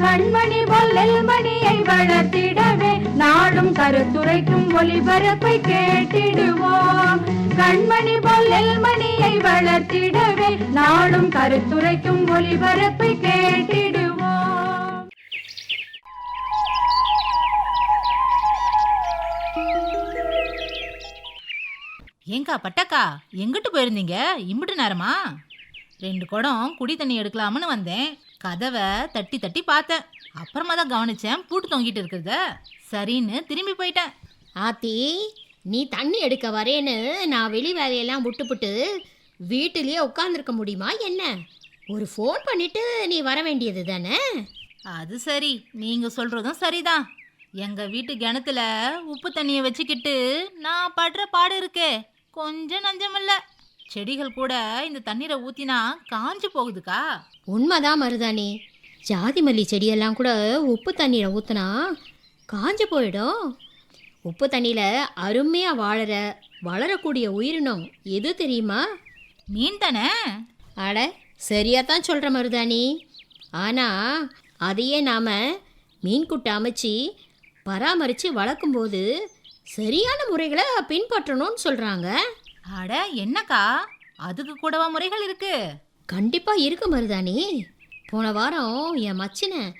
கண்மணி பொல்லல் மணியை வளர்த்திடவே நாடும் கருத்துரைக்கும் ஒளிபரப்பை கேட்டிடுவோம். கண்மணி பொல்லல் மணியை வளர்த்திடவே நாடும் கருத்துரைக்கும் ஒளிபரப்பை கேட்டிடுவோம். ஏங்கா பட்டக்கா எங்கிட்டு போயிருந்தீங்க? இம்பிட்டு நேரமா? ரெண்டு குடம் குடி தண்ணி எடுக்கலாம்னு வந்தேன். கதவை தட்டி தட்டி பார்த்தேன். அப்புறமா தான் கவனிச்சேன் பூட்டு தொங்கிட்டு இருக்கிறத. சரின்னு திரும்பி போயிட்டேன். ஆத்தி நீ தண்ணி எடுக்க வரேன்னு நான் வெளி வேலையெல்லாம் விட்டுப்புட்டு வீட்டிலேயே உட்காந்துருக்க முடியுமா என்ன? ஒரு ஃபோன் பண்ணிட்டு நீ வர வேண்டியது தானே? அது சரி நீங்க சொல்றதும் சரிதான். எங்க வீட்டு கிணத்துல உப்பு தண்ணியை வச்சுக்கிட்டு நான் படுற பாடு இருக்கே. கொஞ்சம் நஞ்சமில்ல. செடிகள் கூட இந்த தண்ணீரை ஊத்தினா காஞ்சு போகுதுக்கா? உண்மைதான் மருதாணி. ஜாதி மல்லி செடியெல்லாம் கூட உப்பு தண்ணியில் ஊற்றுனா காஞ்சு போயிடும். உப்பு தண்ணியில் அருமையாக வாழற வளரக்கூடிய உயிரினம் எது தெரியுமா? மீன் தானே? அட சரியா தான் சொல்கிற மருதாணி. ஆனால் அதையே நாம் மீன் குட்டை அமைச்சு பராமரித்து வளர்க்கும்போது சரியான முறைகளை பின்பற்றணும்னு சொல்கிறாங்க அட என்னக்கா? அதுக்கு கூடவா முறைகள் இருக்கு? கண்டிப்பாக இருக்கு மருதாணி. போன வாரம் என் மச்சினை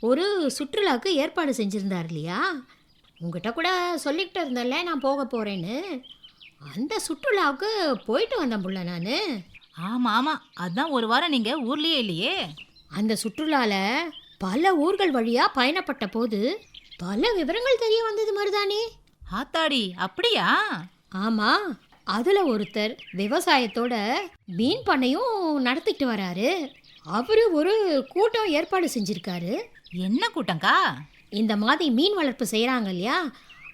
ஒரு சுற்றுலாவுக்கு ஏற்பாடு செஞ்சுருந்தார் இல்லையா? உங்ககிட்ட கூட சொல்லிக்கிட்டு இருந்தேன்ல நான் போக போகிறேன்னு அந்த சுற்றுலாவுக்கு போயிட்டு வந்தேன் புள்ள நான். ஆமா ஆமா. அதான் ஒரு வாரம் நீங்க ஊர்லயே இல்லையே? அந்த சுற்றுலால பல ஊர்கள் வழியா பயணப்பட்ட போது பல விவரங்கள் தெரிய வந்தது மருதானி ஆத்தாடி அப்படியா? ஆமா. அதுல ஒருத்தர் விவசாயத்தோட மீன் பண்ணையும் நடத்திட்டு வராரு. அவரு ஒரு கூட்டம் ஏற்பாடு செஞ்சிருக்காரு. என்ன கூட்டங்கா இந்த மாதிரி மீன் வளர்ப்பு செய்கிறாங்க இல்லையா?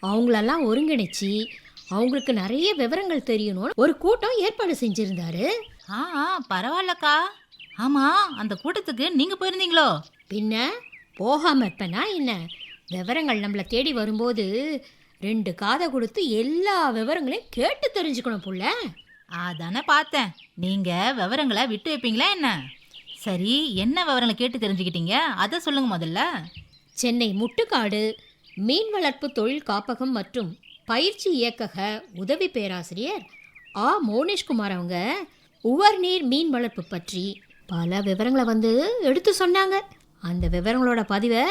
அவங்களெல்லாம் ஒருங்கிணைச்சி அவங்களுக்கு நிறைய விவரங்கள் தெரியணும்னு ஒரு கூட்டம் ஏற்பாடு செஞ்சிருந்தாரு. ஆ பரவாயில்லக்கா. ஆமா அந்த கூட்டத்துக்கு நீங்க போயிருந்தீங்களோ? பின்ன போகாம இருப்பேனா என்ன? விவரங்கள் நம்மளை தேடி வரும்போது ரெண்டு காதை கொடுத்து எல்லா விவரங்களையும் கேட்டு தெரிஞ்சுக்கணும் புள்ள. அதானே பார்த்தேன். நீங்க விவரங்களை விட்டு வைப்பீங்களா என்ன? சரி என்ன விவரங்களை கேட்டு தெரிஞ்சுக்கிட்டீங்க? அதை சொல்லுங்க முதல்ல. சென்னை முட்டுக்காடு மீன் வளர்ப்பு தொழில் காப்பகம் மற்றும் பயிற்சி இயக்கக உதவி பேராசிரியர் ஆ. மோனேஷ்குமார் அவங்க உவர்நீர் மீன் வளர்ப்பு பற்றி பல விவரங்களை வந்து எடுத்து சொன்னாங்க. அந்த விவரங்களோட பதிவை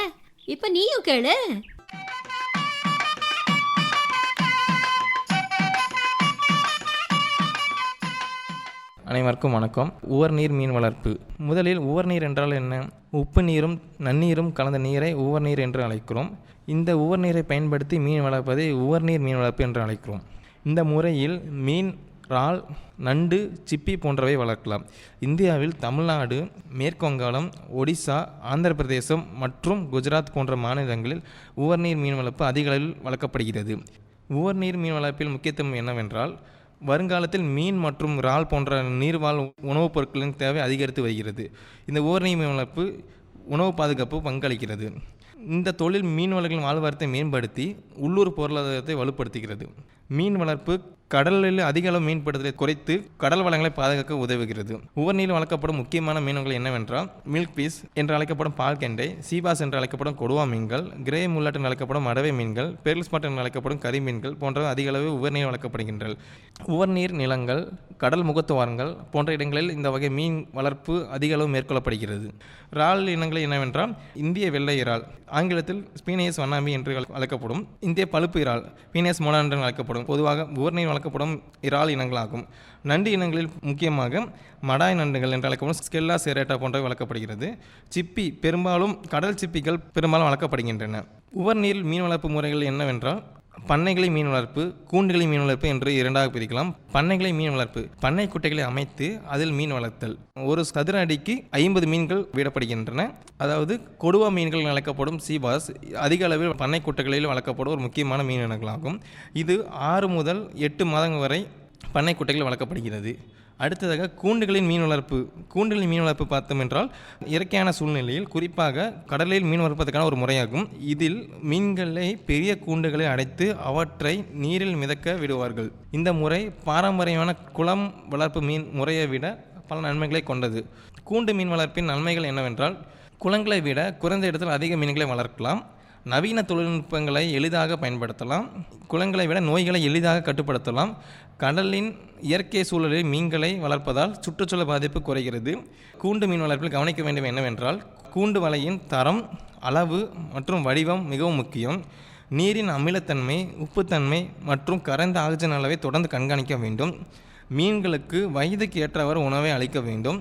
இப்போ நீயும் கேளு. அனைவருக்கும் வணக்கம். உவர்நீர் மீன் வளர்ப்பு. முதலில் உவர்நீர் என்றால் என்ன? உப்பு நீரும் நன்னீரும் கலந்த நீரை உவர்நீர் என்று அழைக்கிறோம். இந்த உவர்நீரை பயன்படுத்தி மீன் வளர்ப்பதை உவர்நீர் மீன் வளர்ப்பு என்று அழைக்கிறோம். இந்த முறையில் மீன் இறால் நண்டு சிப்பி போன்றவை வளர்க்கலாம். இந்தியாவில் தமிழ்நாடு மேற்கு வங்காளம் ஒடிசா ஆந்திர பிரதேசம் மற்றும் குஜராத் போன்ற மாநிலங்களில் உவர்நீர் மீன் வளர்ப்பு அதிக அளவில் வளர்க்கப்படுகிறது. உவர்நீர் மீன் வளர்ப்பில் முக்கியத்துவம் என்னவென்றால் வருங்காலத்தில் மீன் மற்றும் இறால் போன்ற நீர்வாழ் உணவுப் பொருட்களின் தேவை அதிகரித்து வருகிறது. இந்த உவர்நீர் வளர்ப்பு உணவு பாதுகாப்பு பங்களிக்கிறது. இந்த தொழில் மீனவர்களின் வாழ்வாரத்தை மேம்படுத்தி உள்ளூர் பொருளாதாரத்தை வலுப்படுத்துகிறது. மீன் வளர்ப்பு கடலில் அதிக அளவு மீன்பிடுதலை குறைத்து கடல் வளங்களை பாதுகாக்க உதவுகிறது. உவர்நீர் வளர்க்கப்படும் முக்கியமான மீன்கள் என்னவென்றால் மில்க் பீஸ் என்று அழைக்கப்படும் பால் கெண்டை சீபாஸ் என்று அழைக்கப்படும் கொடுவா மீன்கள் கிரே முல்லட் என்று அழைக்கப்படும் அடவை மீன்கள் பெர்ல் ஸ்பாட் என்று அழைக்கப்படும் கறி மீன்கள் போன்றவை அதிக அளவு உவர்நீர் வளர்க்கப்படுகின்றன. உவர்நீர் நிலங்கள் கடல் முகத்துவாரங்கள் போன்ற இடங்களில் இந்த வகை மீன் வளர்ப்பு அதிக அளவு மேற்கொள்ளப்படுகிறது. இறால் இனங்கள் என்னவென்றால் இந்திய வெள்ளை இறால் ஆங்கிலத்தில் ஸ்பீனியஸ் வண்ணாமி என்று அழைக்கப்படும் இந்திய பழுப்பு இறால் பீனியஸ் மோனா என்று அழைக்கப்படும் பொதுவாக உவர்நீர் வளர்க்கப்படும் இறால் இனங்களாகும். நண்டு இனங்களில் முக்கியமாக மடாய் நண்டுகள் என்று அழைக்கப்படும் ஸ்கெல்லா சேரேட்டா போன்றவை வளர்க்கப்படுகிறது. சிப்பி பெரும்பாலும் கடல் சிப்பிகள் பெரும்பாலும் வளர்க்கப்படுகின்றன. உவர்நீர் மீன் வளர்ப்பு முறைகள் என்னவென்றால் பண்ணைகளை மீன் வளர்ப்பு கூண்டுகளை மீன் வளர்ப்பு என்று இரண்டாக பிரிக்கலாம். பண்ணைகளை மீன் வளர்ப்பு. பண்ணை குட்டைகளை அமைத்து அதில் மீன் வளர்த்தல். ஒரு சதுர அடிக்கு ஐம்பது மீன்கள் விடப்படுகின்றன. அதாவது கொடுவா மீன்கள் வளர்க்கப்படும் அழைக்கப்படும் சீபாஸ் அதிக அளவில் பண்ணை குட்டைகளில் வளர்க்கப்படும் ஒரு முக்கியமான மீன் இனங்களாகும். இது ஆறு முதல் எட்டு மாதங்கள் வரை பண்ணை குட்டைகள் வளர்க்கப்படுகிறது. அடுத்ததாக கூண்டுகளின் மீன் வளர்ப்பு. கூண்டுகளின் மீன் வளர்ப்பு பார்த்தோம் என்றால் இயற்கையான சூழ்நிலையில் குறிப்பாக கடலில் மீன் வளர்ப்பதற்கான ஒரு முறையாகும். இதில் மீன்களை பெரிய கூண்டுகளை அடைத்து அவற்றை நீரில் மிதக்க விடுவார்கள். இந்த முறை பாரம்பரியமான குளம் வளர்ப்பு மீன் முறையை விட பல நன்மைகளை கொண்டது. கூண்டு மீன் வளர்ப்பின் நன்மைகள் என்னவென்றால் குளங்களை விட குறைந்த இடத்தில் அதிக மீன்களை வளர்க்கலாம். நவீன தொழில்நுட்பங்களை எளிதாக பயன்படுத்தலாம். குளங்களை விட நோய்களை எளிதாக கட்டுப்படுத்தலாம். கடலின் இயற்கை சூழலில் மீன்களை வளர்ப்பதால் சுற்றுச்சூழல் பாதிப்பு குறைகிறது. கூண்டு மீன் வளர்ப்பில் கவனிக்க வேண்டும் என்னவென்றால் கூண்டு வலையின் தரம் அளவு மற்றும் வடிவம் மிகவும் முக்கியம். நீரின் அமிலத்தன்மை உப்புத்தன்மை மற்றும் கரைந்த ஆக்சிஜன் அளவை தொடர்ந்து கண்காணிக்க வேண்டும். மீன்களுக்கு வயதுக்கு ஏற்றவாறு உணவை அளிக்க வேண்டும்.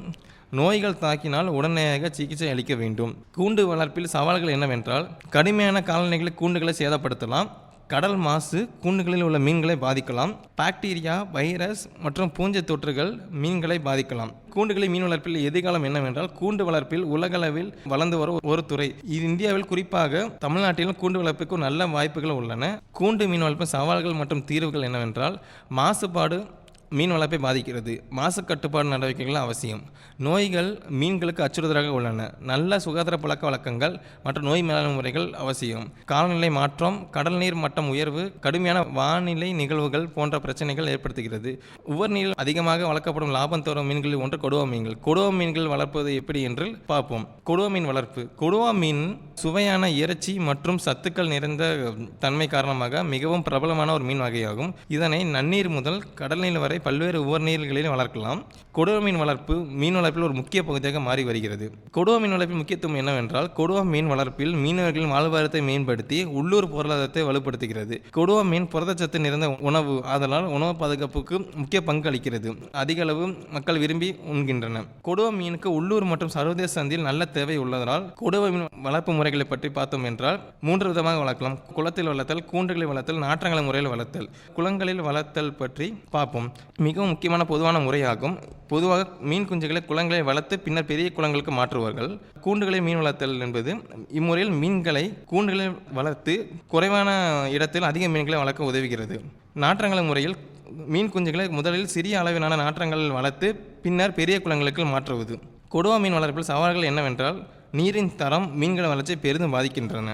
நோய்கள் தாக்கினால் உடனடியாக சிகிச்சை அளிக்க வேண்டும். கூண்டு வளர்ப்பில் சவால்கள் என்னவென்றால் கடுமையான காலநிலை கூண்டுகளை சேதப்படுத்தலாம். கடல் மாசு கூண்டுகளில் உள்ள மீன்களை பாதிக்கலாம். பாக்டீரியா வைரஸ் மற்றும் பூஞ்சை தொற்றுகள் மீன்களை பாதிக்கலாம். கூண்டுகளில் மீன் வளர்ப்பில் எதிர்காலம் என்னவென்றால் கூண்டு வளர்ப்பில் உலகளவில் வளர்ந்து வரும் ஒரு துறை. இது இந்தியாவில் குறிப்பாக தமிழ்நாட்டில் கூண்டு வளர்ப்புக்கு நல்ல வாய்ப்புகள் உள்ளன. கூண்டு மீன் வளர்ப்பு சவால்கள் மற்றும் தீர்வுகள் என்னவென்றால் மாசுபாடு மீன் வளர்ப்பை பாதிக்கிறது. மாசு கட்டுப்பாடு நடவடிக்கைகள் அவசியம். நோய்கள் மீன்களுக்கு அச்சுறுத்தலாக உள்ளன. நல்ல சுகாதார பழக்க வழக்கங்கள் மற்றும் நோய் மேலாண்மை முறைகள் அவசியம். காலநிலை மாற்றம் கடல் நீர் மட்டம் உயர்வு கடுமையான வானிலை நிகழ்வுகள் போன்ற பிரச்சனைகள் ஏற்படுத்துகிறது. உவர் நீரில் அதிகமாக வளர்க்கப்படும் லாபம் தரும் மீன்களில் ஒன்று கொடுவா மீன்கள். கொடுவா மீன்கள் வளர்ப்பது எப்படி என்று பார்ப்போம். கொடுவா மீன் வளர்ப்பு. கொடுவா மீன் சுவையான இறைச்சி மற்றும் சத்துக்கள் நிறைந்த தன்மை காரணமாக மிகவும் பிரபலமான ஒரு மீன் வகையாகும். இதனை நன்னீர் முதல் கடல் நீர் வரை பல்வேறு உவர்நீர்களில் வளர்க்கலாம். கொடுவா மீன் வளர்ப்பு மீன் வளர்ப்பில் ஒரு முக்கிய பகுதியாக மாறி வருகிறது. கொடுவா மீன் வளர்ப்பின் முக்கியத்துவம் என்னவென்றால் கொடுவா மீன் வளர்ப்பில் மீனவர்களின் வாழ்வாரத்தை மேம்படுத்தி உள்ளூர் பொருளாதாரத்தை வலுப்படுத்துகிறது. கொடுவா மீன் புரதச்சத்து நிறைந்த உணவு ஆதலால் உணவு பாதுகாப்புக்கு முக்கிய பங்கு அளிக்கிறது அதிக அளவு மக்கள் விரும்பி உண்கின்றன. கொடுவா மீனுக்கு உள்ளூர் மற்றும் சர்வதேச சந்தையில் நல்ல தேவை உள்ளதனால் கொடுவா மீன் வளர்ப்பு முறைகளை பற்றி பார்த்தோம் என்றால் மூன்று விதமாக வளர்க்கலாம். குளத்தில் வளர்த்தல் கூண்டுகளில் வளர்த்தல் நாற்றங்களை முறையில் வளர்த்தல். குளங்களில் வளர்த்தல் பற்றி பார்ப்போம். மிகவும் முக்கியமான பொதுவான முறையாகும். பொதுவாக மீன் குஞ்சுகளை குளங்களை வளர்த்து பின்னர் பெரிய குளங்களுக்கு மாற்றுவார்கள் கூண்டுகளை மீன் வளர்த்தல் என்பது இம்முறையில் மீன்களை கூண்டுகளை வளர்த்து குறைவான இடத்தில் அதிக மீன்களை வளர்க்க உதவுகிறது. நாற்றங்களை முறையில் மீன் குஞ்சுகளை முதலில் சிறிய அளவிலான நாற்றங்களில் வளர்த்து பின்னர் பெரிய குளங்களுக்கு மாற்றுவது. கொடுவா மீன் வளர்ப்பில் சவால்கள் என்னவென்றால் நீரின் தரம் மீன்கள் வளர்ச்சியை பெரிதும் பாதிக்கின்றன.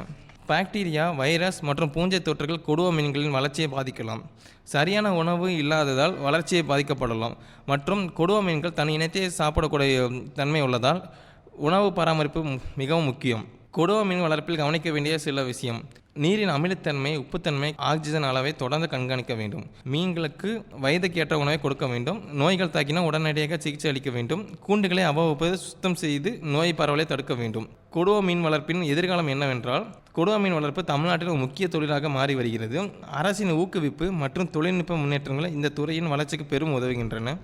பாக்டீரியா வைரஸ் மற்றும் பூஞ்சை தொற்றுகள் கொடுவா மீன்களின் வளர்ச்சியை பாதிக்கலாம். சரியான உணவு இல்லாததால் வளர்ச்சியை பாதிக்கப்படலாம். மற்றும் கொடுவ மீன்கள் தன் இனத்தை சாப்பிடக்கூடிய தன்மை உள்ளதால் உணவு பராமரிப்பு மிகவும் முக்கியம். கொடுவ மீன் வளர்ப்பில் கவனிக்க வேண்டிய சில விஷயம். நீரின் அமிலத்தன்மை உப்புத்தன்மை ஆக்சிஜன் அளவை தொடர்ந்து கண்காணிக்க வேண்டும். மீன்களுக்கு வயதுக்கேற்ற உணவை கொடுக்க வேண்டும். நோய்கள் தாக்கினால் உடனடியாக சிகிச்சை அளிக்க வேண்டும். கூண்டுகளை அவ்வப்போது சுத்தம் செய்து நோய் பரவலை தடுக்க வேண்டும். கொடுவ மீன் வளர்ப்பின் எதிர்காலம் என்னவென்றால் கொடுவா மீன் வளர்ப்பு தமிழ்நாட்டில் முக்கிய தொழிலாக மாறி வருகிறது. அரசின் ஊக்குவிப்பு மற்றும் தொழில்நுட்ப முன்னேற்றங்கள் இந்த துறையின் வளர்ச்சிக்கு பெரும் உதவுகின்றன.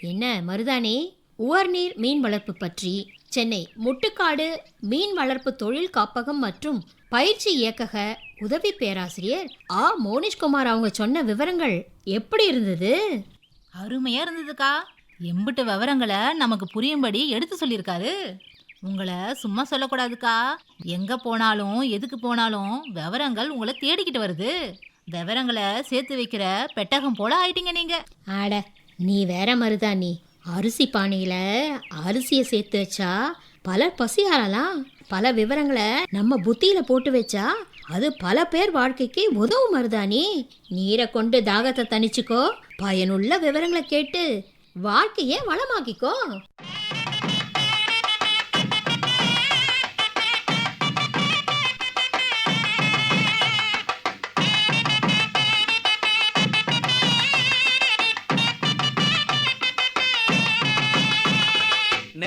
என்ன மருதானே உவர்நீர் மீன் வளர்ப்பு பற்றி. சென்னை முட்டுக்காடு மீன் வளர்ப்பு தொழில் காப்பகம் மற்றும் பயிற்சி இயக்கக உதவி பேராசிரியர் ஆ. மோனிஷ்குமார் அவங்க சொன்ன விவரங்கள் எப்படி இருந்தது? அருமையா இருந்ததுக்கா. எம்பிட்டு விவரங்களை நமக்கு புரியும்படி எடுத்து சொல்லியிருக்காரு. உங்களை சும்மா சொல்லக்கூடாதுக்கா. எங்க போனாலும் எதுக்கு போனாலும் விவரங்கள் உங்களை தேடிக்கிட்டு வருது. விவரங்களை சேர்த்து வைக்கிற பெட்டகம் போல ஆயிட்டீங்க நீங்க. ஆட நீ வேற மருதானி அரிசி பானையில அரிசியை சேர்த்து வச்சா பலர் பசியாரலாம் பல விவரங்களை நம்ம புத்தியில போட்டு வச்சா அது பல பேர் வாழ்க்கைக்கு உதவும் மருதானி நீரை கொண்டு தாகத்தை தணிச்சுக்கோ. பயனுள்ள விவரங்களை கேட்டு வாழ்க்கையை வளமாக்கிக்கோ.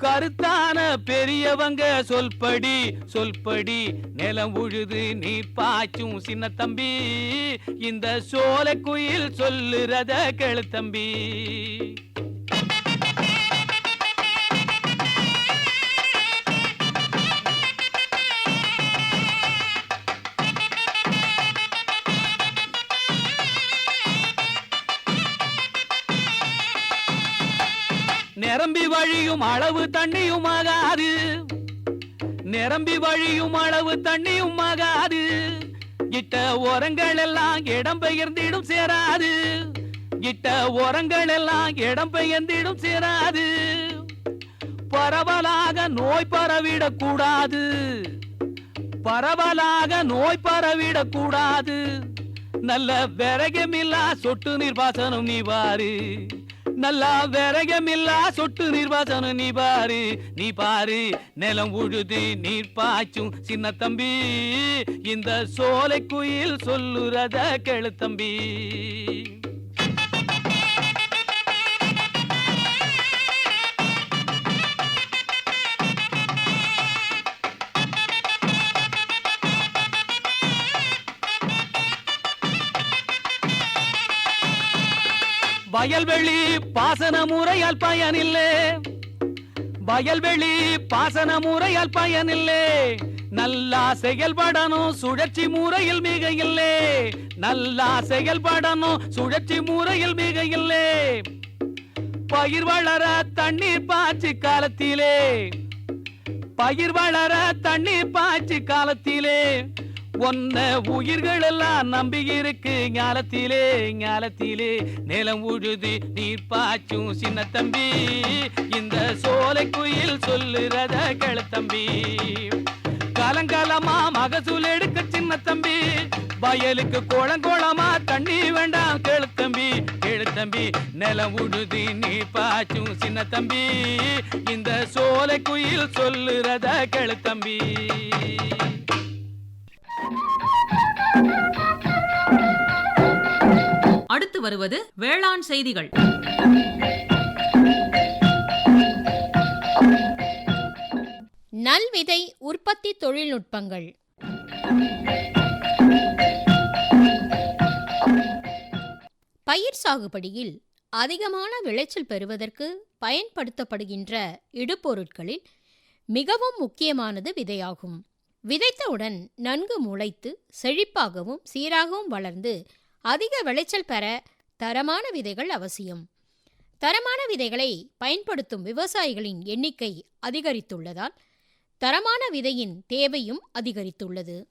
கருத்தான பெரியவங்க சொல்படி சொல்படி. நிலம் உழுது நீ பாய்ச்சும் சின்ன தம்பி இந்த சோலை குயில் சொல்லுறத கெழுத்தம்பி நிரம்பி வழியும் அளவு தண்ணியும் ஆகாது. நிரம்பி வழியும் அளவு தண்ணியும் ஆகாது. இட்ட உரங்கள் எல்லாம் இடம் பெயர்ந்திடும் சேராது. இட்ட உரங்கள் எல்லாம் இடம் பெயர்ந்திடும் சேராது. பரவலாக நோய் பரவிடக் கூடாது. பரவலாக நோய் பரவிடக் கூடாது. நல்ல விரகமில்லா சொட்டு நீர்ப்பாசனம் நீ பாரு நல்லா விரகமில்லா சொட்டு நிர்வாசனம் நீ பாரு நீ பாரு நிலம் உழுது நீர் பாய்ச்சும் சின்ன தம்பி. இந்த சோலை குயில் சொல்லுறத கேளு தம்பி. வயல்வெளி பாசன முறையால் பயனில்லை. வயல்வெளி பாசன முறையால் பயனில்லே. நல்லா செயல்படணும் சுழற்சி முறையில் மிக இல்லே நல்லா செயல்படணும் சுழற்சி முறையில் மிக இல்லே பயிர் வளர தண்ணீர் பாய்ச்சி காலத்திலே. பயிர் வளர தண்ணீர் பாய்ச்சி காலத்திலே. ஒன்ன உயிர்கள் எல்லாம் நம்பி இருக்கு ஞாலத்திலே ஞாலத்திலே நிலம் உழுது நீர் பாய்ச்சும் சின்ன தம்பி. இந்த சோலை குயில் சொல்லுறத கழுத்தம்பி காலங்காலமா மகசூல் எடுக்க சின்ன தம்பி. வயலுக்கு கோளங்கோளமா தண்ணி வேண்டாம் கேளு தம்பி. நிலம் உழுதி நீ பாச்சும் சின்ன தம்பி. இந்த சோலை குயில் சொல்லுறத கேளு அடுத்து வருவது வேளாண் செய்திகள். நல்விதை உற்பத்தி தொழில்நுட்பங்கள். பயிர் சாகுபடியில் அதிகமான விளைச்சல் பெறுவதற்கு பயன்படுத்தப்படுகின்ற இடுபொருட்களில் மிகவும் முக்கியமானது விதையாகும். விதைத்தவுடன் நன்கு முளைத்து செழிப்பாகவும் சீராகவும் வளர்ந்து அதிக விளைச்சல் பெற தரமான விதைகள் அவசியம். தரமான விதைகளை பயன்படுத்தும் விவசாயிகளின் எண்ணிக்கை அதிகரித்துள்ளதால் தரமான விதையின் தேவையும் அதிகரித்துள்ளது.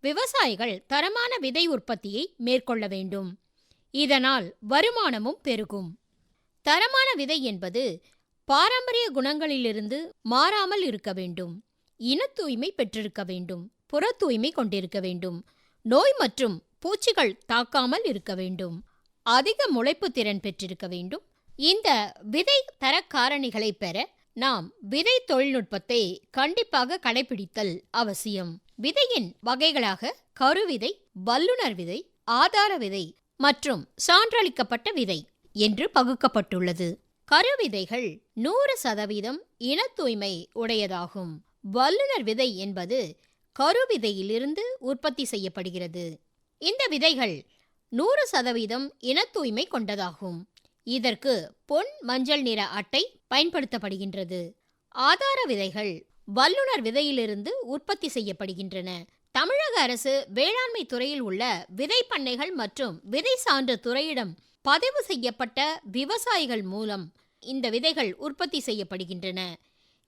விவசாயிகள் தரமான விதை உற்பத்தியை மேற்கொள்ள வேண்டும். இதனால் வருமானமும் பெருகும். தரமான விதை என்பது பாரம்பரிய குணங்களிலிருந்து மாறாமல் இருக்க வேண்டும். இன தூய்மை பெற்றிருக்க வேண்டும் புற தூய்மை கொண்டிருக்க வேண்டும் நோய் மற்றும் பூச்சிகள் தாக்காமல் இருக்க வேண்டும் அதிக முளைப்பு திறன் பெற்றிருக்க வேண்டும். இந்த விதை தர காரணிகளை பெற நாம் விதை தொழில்நுட்பத்தை கண்டிப்பாக கடைபிடித்தல் அவசியம். விதையின் வகைகளாக கருவிதை வல்லுநர் விதை ஆதார விதை மற்றும் சான்றளிக்கப்பட்ட விதை என்று பகுக்கப்பட்டுள்ளது. கருவிதைகள் நூறு சதவீதம் இன தூய்மை உடையதாகும். வல்லுனர் விதை என்பது கருவிதையிலிருந்து உற்பத்தி செய்யப்படுகிறது. இந்த விதைகள் நூறு சதவீதம் இன தூய்மை கொண்டதாகும். இதற்கு பொன் மஞ்சள் நிற அட்டை பயன்படுத்தப்படுகின்றது. ஆதார விதைகள் வல்லுனர் விதையிலிருந்து உற்பத்தி செய்யப்படுகின்றன. தமிழக தமிழக அரசு வேளாண்மை துறையில் உள்ள விதை பண்ணைகள் மற்றும் விதை சான்று துறையிடம் பதிவு செய்யப்பட்ட விவசாயிகள் மூலம் இந்த விதைகள் உற்பத்தி செய்யப்படுகின்றன.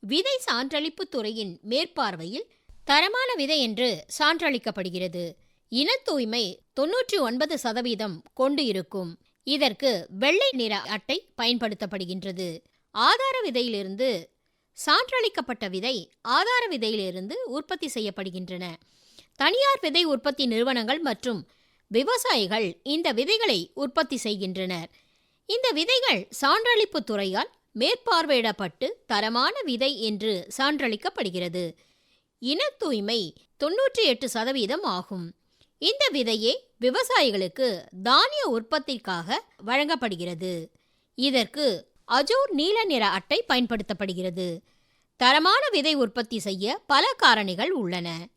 விதை சான்றளிப்பு துறையின் மேற்பார்வையில் தரமான விதை என்று சான்றளிக்கப்படுகிறது. இன தூய்மை தொன்னூற்றி ஒன்பது சதவீதம் கொண்டு இருக்கும். இதற்கு வெள்ளை நிற அட்டை பயன்படுத்தப்படுகின்றது. ஆதார விதையிலிருந்து சான்றளிக்கப்பட்ட விதை ஆதார விதையிலிருந்து உற்பத்தி செய்யப்படுகின்றன. தனியார் விதை உற்பத்தி நிறுவனங்கள் மற்றும் விவசாயிகள் இந்த விதைகளை உற்பத்தி செய்கின்றனர். இந்த விதைகள் சான்றளிப்பு துறையால் மேற்பார்வையிடப்பட்டு தரமான விதை என்று சான்றளிக்கப்படுகிறது. இன தூய்மை தொன்னூற்றி எட்டு சதவீதம் ஆகும். இந்த விதையே விவசாயிகளுக்கு தானிய உற்பத்திக்காக வழங்கப்படுகிறது. இதற்கு அஜூர் நீல நிற அட்டை பயன்படுத்தப்படுகிறது. தரமான விதை உற்பத்தி செய்ய பல காரணிகள் உள்ளன.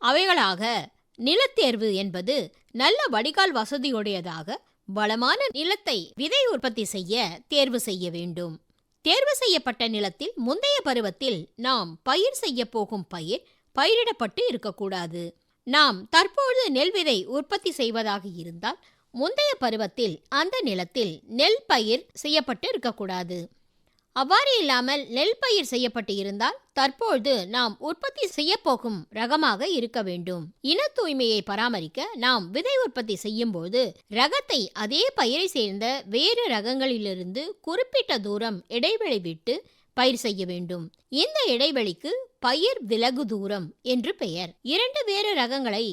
அவைகளாக நிலத்தேர்வு என்பது நல்ல வடிகால் வசதியுடையதாக வளமான நிலத்தை விதை உற்பத்தி செய்ய தேர்வு செய்ய வேண்டும். தேர்வு செய்யப்பட்ட நிலத்தில் முந்தைய பருவத்தில் நாம் பயிர் செய்ய போகும் பயிர் பயிரிடப்பட்டு இருக்கக்கூடாது. நாம் தற்பொழுது நெல் விதை உற்பத்தி செய்வதாக இருந்தால் முந்தைய பருவத்தில் அந்த நிலத்தில் நெல் பயிர் செய்யப்பட்டு இருக்கக்கூடாது. அவ்வாறு இல்லாமல் நெல் பயிர் செய்யப்பட்டு இருந்தால் தற்பொழுது நாம் உற்பத்தி செய்ய போகும் ரகமாக இருக்க வேண்டும். இன தூய்மையை பராமரிக்க நாம் விதை உற்பத்தி செய்யும் போது ரகத்தை அதே பயிரை சேர்ந்த வேறு ரகங்களிலிருந்து குறிப்பிட்ட தூரம் இடைவெளி விட்டு பயிர் செய்ய வேண்டும். இந்த இடைவெளிக்கு பயிர் விலகு தூரம் என்று பெயர். இரண்டு வேறு ரகங்களை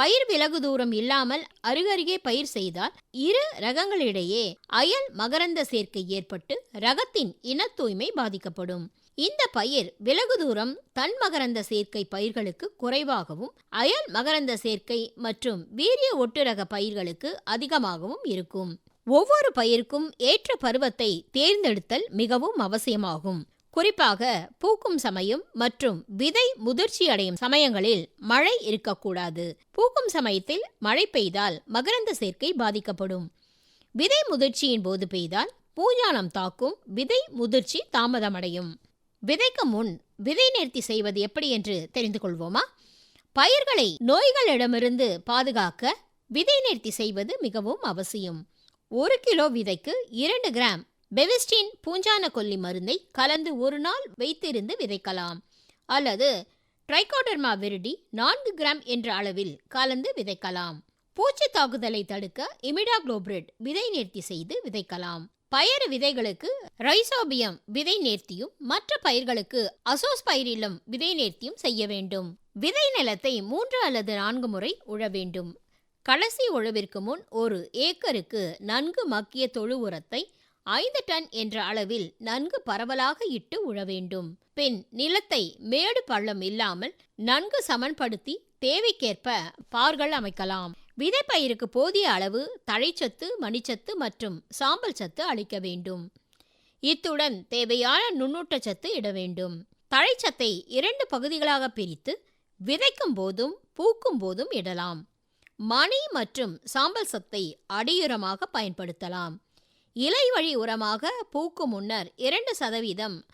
பயிர் விலகு தூரம் இல்லாமல் அருகருகே பயிர் செய்தால் இரு ரகங்களிடையே அயல் மகரந்த சேர்க்கை ஏற்பட்டு ரகத்தின் இன தூய்மை பாதிக்கப்படும். இந்த பயிர் விலகு தூரம் தன் மகரந்த சேர்க்கை பயிர்களுக்கு குறைவாகவும் அயல் மகரந்த சேர்க்கை மற்றும் வீரிய ஒட்டுரக பயிர்களுக்கு அதிகமாகவும் இருக்கும். ஒவ்வொரு பயிருக்கும் ஏற்ற பருவத்தை தேர்ந்தெடுத்தல் மிகவும் அவசியமாகும். குறிப்பாக பூக்கும் சமயம் மற்றும் விதை முதிர்ச்சி அடையும் சமயங்களில் மழை இருக்கக்கூடாது. பூக்கும் சமயத்தில் மழை பெய்தால் மகரந்த சேர்க்கை பாதிக்கப்படும். விதை முதிர்ச்சியின் போது பெய்தால் பூஞ்சானம் தாக்கும் விதை முதிர்ச்சி தாமதமடையும். விதைக்கு முன் விதை நேர்த்தி செய்வது எப்படி என்று தெரிந்து கொள்வோமா? பயிர்களை நோய்களிடமிருந்து பாதுகாக்க விதை நேர்த்தி செய்வது மிகவும் அவசியம். ஒரு கிலோ விதைக்கு இரண்டு கிராம் பெவிஸ்டின் பூஞ்சான கொல்லி மருந்தை கலந்து ஒரு நாள் வைத்திருந்து விதைக்கலாம். அல்லது ட்ரைகோடர்மா விருடி நான்கு கிராம் என்ற அளவில் கலந்து விதைக்கலாம். பூச்சி தாக்குதலை தடுக்க இமிடாக்ளோபிரிட் விதை நேர்த்தி செய்து விதைக்கலாம். பயறு விதைகளுக்கு ரைசோபியம் விதை நேர்த்தியும் மற்ற பயிர்களுக்கு அசோஸ்பைரிலம் விதை நேர்த்தியும் செய்ய வேண்டும். விதை நிலத்தை மூன்று அல்லது நான்கு முறை உழ வேண்டும். கடைசி உழவிற்கு முன் ஒரு ஏக்கருக்கு நன்கு மக்கிய தொழு உரத்தை ஐந்து டன் என்ற அளவில் நன்கு பரவலாக இட்டு உழ வேண்டும் பின் நிலத்தை மேடு பள்ளம் இல்லாமல் நன்கு சமன்படுத்தி தேவைக்கேற்ப பார்கள் அமைக்கலாம். விதைப்பயிருக்கு போதிய அளவு தழைச்சத்து மணிச்சத்து மற்றும் சாம்பல் சத்து அளிக்க வேண்டும். இத்துடன் தேவையான நுண்ணூட்டச்சத்து இட வேண்டும். தழைச்சத்தை இரண்டு பகுதிகளாக பிரித்து விதைக்கும் போதும் பூக்கும் போதும் இடலாம். மணி மற்றும் சாம்பல் சத்தை அடியுரமாக பயன்படுத்தலாம். இலை வழி உரமாக பூக்கும் முன்னர் இரண்டு சதவீதம்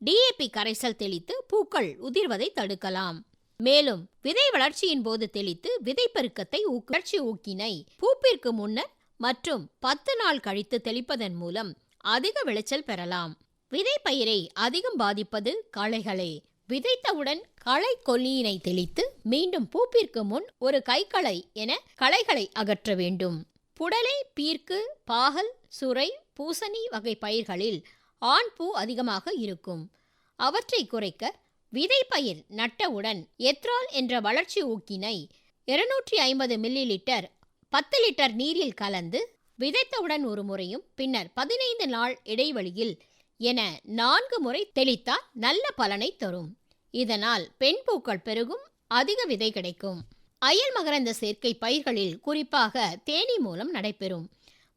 டிஏபி கரைசல் தெளித்து பூக்கள் உதிர்வதை தடுக்கலாம். மேலும் விதை வளர்ச்சியின் போது தெளித்து விதைப்பெருக்கத்தை பெருக்கத்தை வளர்ச்சி ஊக்கினை பூப்பிற்கு முன்னர் மற்றும் பத்து நாள் கழித்து தெளிப்பதன் மூலம் அதிக விளைச்சல் பெறலாம். விதை பயிரை அதிகம் பாதிப்பது களைகளே. விதைத்தவுடன் களை கொல்லியினை தெளித்து மீண்டும் பூப்பிற்கு முன் ஒரு கைகளை என களைகளை அகற்ற வேண்டும். புடலை பீர்க்கு பாகல் சுரை பூசணி வகை பயிர்களில் ஆண் பூ அதிகமாக இருக்கும். அவற்றை குறைக்க விதை பயிர் நட்டவுடன் எத்ரால் என்ற வளர்ச்சி ஊக்கினை இருநூற்றி ஐம்பது மில்லி லிட்டர் பத்து லிட்டர் நீரில் கலந்து விதைத்தவுடன் ஒரு முறையும் பின்னர் பதினைந்து நாள் இடைவெளியில் என நான்கு முறை தெளித்தால் நல்ல பலனை தரும். இதனால் பெண் பூக்கள் பெருகும் அதிக விதை கிடைக்கும். அயல் மகரந்த சேர்க்கை பயிர்களில் குறிப்பாக தேனி மூலம் நடைபெறும்.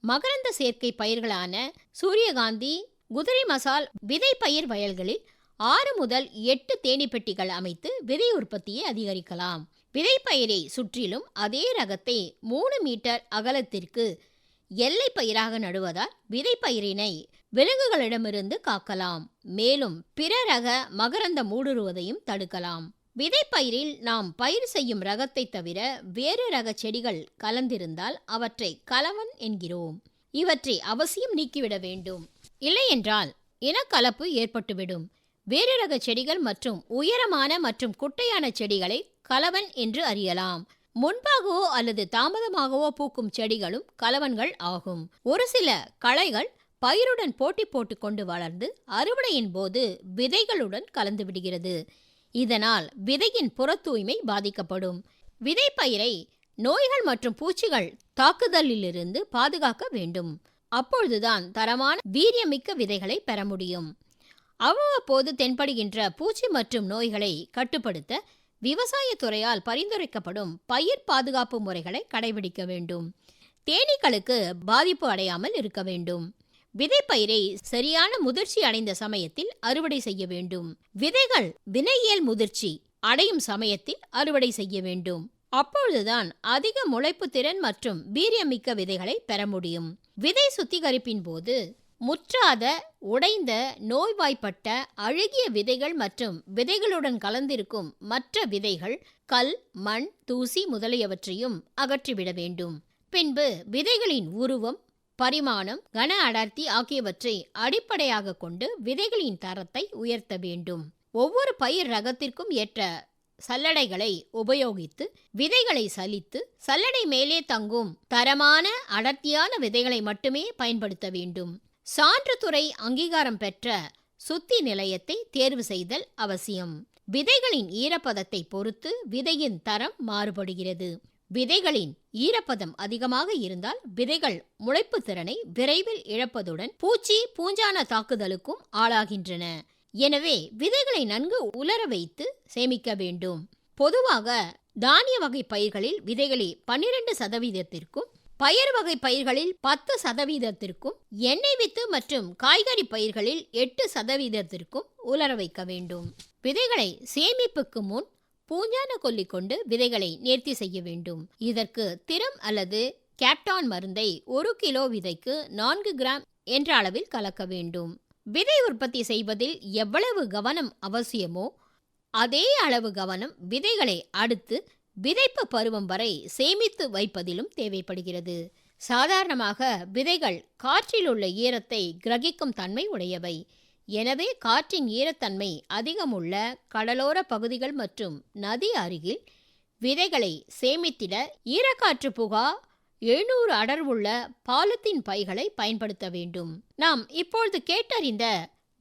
மகரந்த சேர்க்கை பயிர்களான சூரியகாந்தி குதிரை மசால் விதை பயிர் வயல்களில் ஆறு முதல் எட்டு தேனி பெட்டிகள் அமைத்து விதை உற்பத்தியை அதிகரிக்கலாம். விதைப்பயிரை சுற்றிலும் அதே ரகத்தை மூணு மீட்டர் அகலத்திற்கு எல்லை பயிராக நடுவதால் விதைப்பயிரினை விலங்குகளிடமிருந்து காக்கலாம். மேலும் பிற ரக மகரந்த மூடுருவதையும் தடுக்கலாம். விதைப்பயிரில் நாம் பயிர் செய்யும் ரகத்தை தவிர வேறு ரக செடிகள் கலந்திருந்தால் அவற்றை கலவன் என்கிறோம். இவற்றை அவசியம் நீக்கிவிட வேண்டும். இல்லையென்றால் இனக்கலப்பு ஏற்பட்டுவிடும். வேறு ரக செடிகள் மற்றும் உயரமான மற்றும் குட்டையான செடிகளை கலவன் என்று அறியலாம். முன்பாகவோ அல்லது தாமதமாகவோ பூக்கும் செடிகளும் கலவன்கள் ஆகும். ஒரு சில களைகள் பயிருடன் போட்டி போட்டுக்கொண்டு வளர்ந்து அறுவடையின் போது விதைகளுடன் கலந்து விடுகிறது. இதனால் விதையின் புற தூய்மை பாதிக்கப்படும். பயிரை நோய்கள் மற்றும் பூச்சிகள் தாக்குதலிலிருந்து பாதுகாக்க வேண்டும். அப்பொழுதுதான் தரமான வீரியமிக்க விதைகளை பெற முடியும். அவ்வப்போது தென்படுகின்ற பூச்சி மற்றும் நோய்களை கட்டுப்படுத்த விவசாயத்துறையால் பரிந்துரைக்கப்படும் பயிர் பாதுகாப்பு முறைகளை கடைபிடிக்க வேண்டும். தேனீக்களுக்கு பாதிப்பு அடையாமல் இருக்க வேண்டும். விதைப்பயிரை சரியான முதிர்ச்சி அடைந்த சமயத்தில் அறுவடை செய்ய வேண்டும். விதைகள் வினையியல் முதிர்ச்சி அடையும் சமயத்தில் அறுவடை செய்ய வேண்டும். அப்பொழுதுதான் அதிக முளைப்பு திறன் மற்றும் வீரியமிக்க விதைகளை பெற முடியும். விதை சுத்திகரிப்பின் போது முற்றாத உடைந்த நோய்வாய்ப்பட்ட அழுகிய விதைகள் மற்றும் விதைகளுடன் கலந்திருக்கும் மற்ற விதைகள் கல் மண் தூசி முதலியவற்றையும் அகற்றிவிட வேண்டும். பின்பு விதைகளின் உருவம் பரிமாணம் கன அடர்த்தி ஆகியவற்றை அடிப்படையாக கொண்டு விதைகளின் தரத்தை உயர்த்த வேண்டும். ஒவ்வொரு பயிர் ரகத்திற்கும் ஏற்ற சல்லடைகளை உபயோகித்து விதைகளை சலித்து சல்லடை மேலே தங்கும் தரமான அடர்த்தியான விதைகளை மட்டுமே பயன்படுத்த வேண்டும். சான்றுத்துறை அங்கீகாரம் பெற்ற சுத்தி நிலையத்தை தேர்வு செய்தல் அவசியம். விதைகளின் ஈரப்பதத்தை பொறுத்து விதையின் தரம் மாறுபடுகிறது. விதைகளின் ஈரப்பதம் அதிகமாக இருந்தால் விதைகள் முளைப்பு திறனை விரைவில் இழப்பதுடன் பூச்சி பூஞ்சான தாக்குதலுக்கும் ஆளாகின்றன. எனவே விதைகளை நன்கு உலர வைத்து சேமிக்க வேண்டும். பொதுவாக தானிய வகை பயிர்களில் விதைகளை பன்னிரண்டு சதவீதத்திற்கும் பயறு வகை பயிர்களில் பத்து சதவீதத்திற்கும் எண்ணெய் வித்து மற்றும் காய்கறி பயிர்களில் எட்டு சதவீதத்திற்கும் உலர வைக்க வேண்டும். விதைகளை சேமிப்புக்கு முன் பூஞ்சான கொல்லி கொண்டு விதைகளை நேர்த்தி செய்ய வேண்டும். இதற்கு திறம் அல்லது கேப்டான் மருந்தை ஒரு கிலோ விதைக்கு நான்கு கிராம் என்ற அளவில் கலக்க வேண்டும். விதை உற்பத்தி செய்வதில் எவ்வளவு கவனம் அவசியமோ அதே அளவு கவனம் விதைகளை அடுத்து விதைப்பு பருவம் வரை சேமித்து வைப்பதிலும் தேவைப்படுகிறது. சாதாரணமாக விதைகள் காற்றில் உள்ள ஈரத்தை கிரகிக்கும் தன்மை உடையவை. எனவே காற்றின் ஈரத்தன்மை அதிகமுள்ள கடலோர பகுதிகள் மற்றும் நதி அருகில் விதைகளை சேமித்திட ஈரக்காற்று புகா எழுநூறு அடர்வுள்ள பாலத்தின் பைகளை பயன்படுத்த வேண்டும். நாம் இப்பொழுது கேட்டறிந்த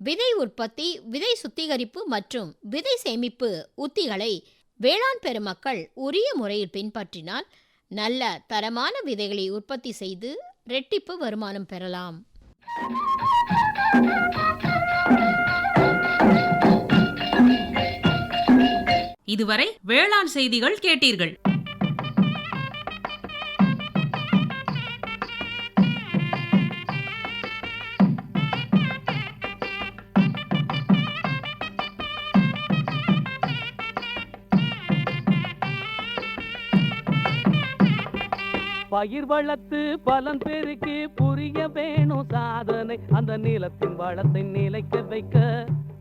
விதை உற்பத்தி விதை சுத்திகரிப்பு மற்றும் விதை சேமிப்பு உத்திகளை வேளாண் பெருமக்கள் உரிய முறையில் பின்பற்றினால் நல்ல தரமான விதைகளை உற்பத்தி செய்து ரெட்டிப்பு வருமானம் பெறலாம். இதுவரை வேளாண் செய்திகள் கேட்டீர்கள். பயிர் வளர்த்து பலன் பெருக்கி புரிய வேணும் சாதனை. அந்த நிலத்தின் வளத்தை நிலைக்க வைக்க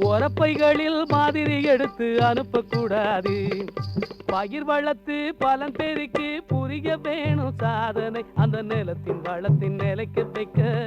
உரப்பைகளில் மாதிரி எடுத்து அனுப்பக்கூடாது. பயிர் வளர்த்து பலன் பெருக்கி புரிய வேணும் சாதனை. அந்த நிலத்தின் வளத்தின் நிலைக்கு வைக்க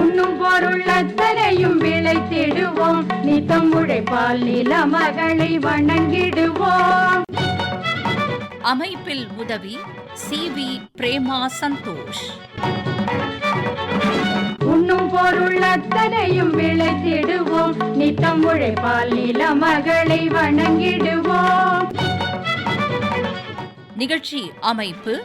உண்ணும் பொருள் அத்தனையும் விளைத்திடுவோம் நித்தம் உழைப்பால் நில மகளை வணங்கிடுவோம். அமைப்பில் உதவி சி வி பிரேமா சந்தோஷ். உண்ணும் பொருள் அத்தனையும் விளைத்திடுவோம் நித்தம் உழைப்பால் நில மகளை வணங்கிடுவோம். நிகழ்ச்சி அமைப்பு